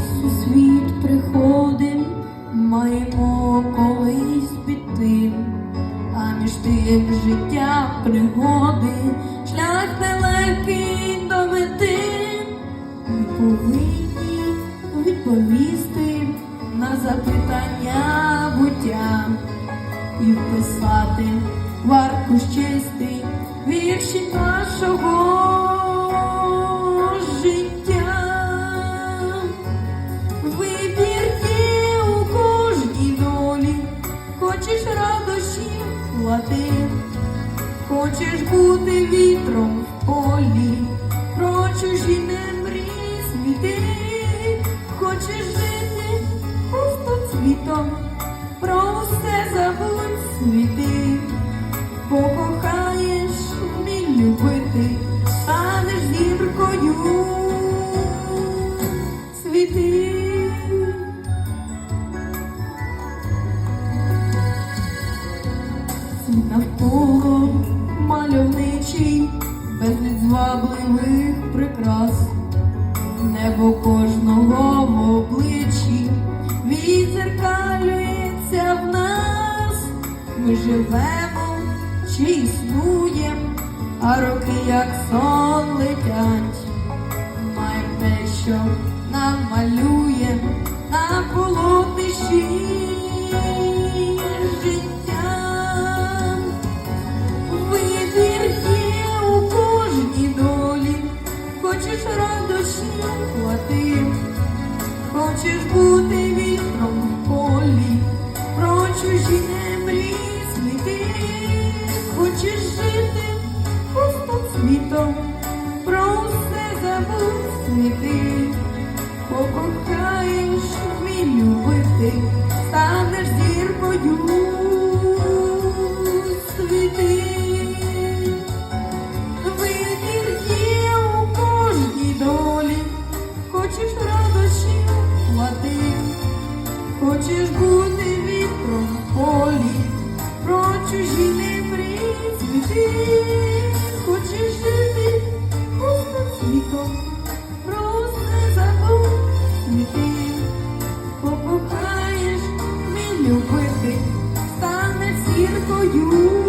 весь світ приходим, маємо колись піти, а між тим життя пригоди, шлях нелегкий до мети, ми повинні відповісти на запитання буття і вписати варку арку щастя вірші нашого. Хочеш радощів плати, хочеш бути вітром в полі, про чужі не мрій світи, хочеш жити пустоцвітом, про все забудь світи, покохаєш, вмій любити, станеш зіркою навколо мальовничий, безліч звабливих прикрас, небо кожного в обличчі відзеркалюється в нас. Ми живемо чи існуєм, а роки як сон летять. Маєм те, що хочеш бути вітром в полі, про чужі не мрій сміти, хочеш жити пустоцвітом, про все забудь світи, покохаєш, вмій любити, станеш зіркою хочеш бути вітром про чужі не мрій світи, хочеш жити пустоцвітом, про все забудь світи, покохаєш, вмій любити, стане зіркою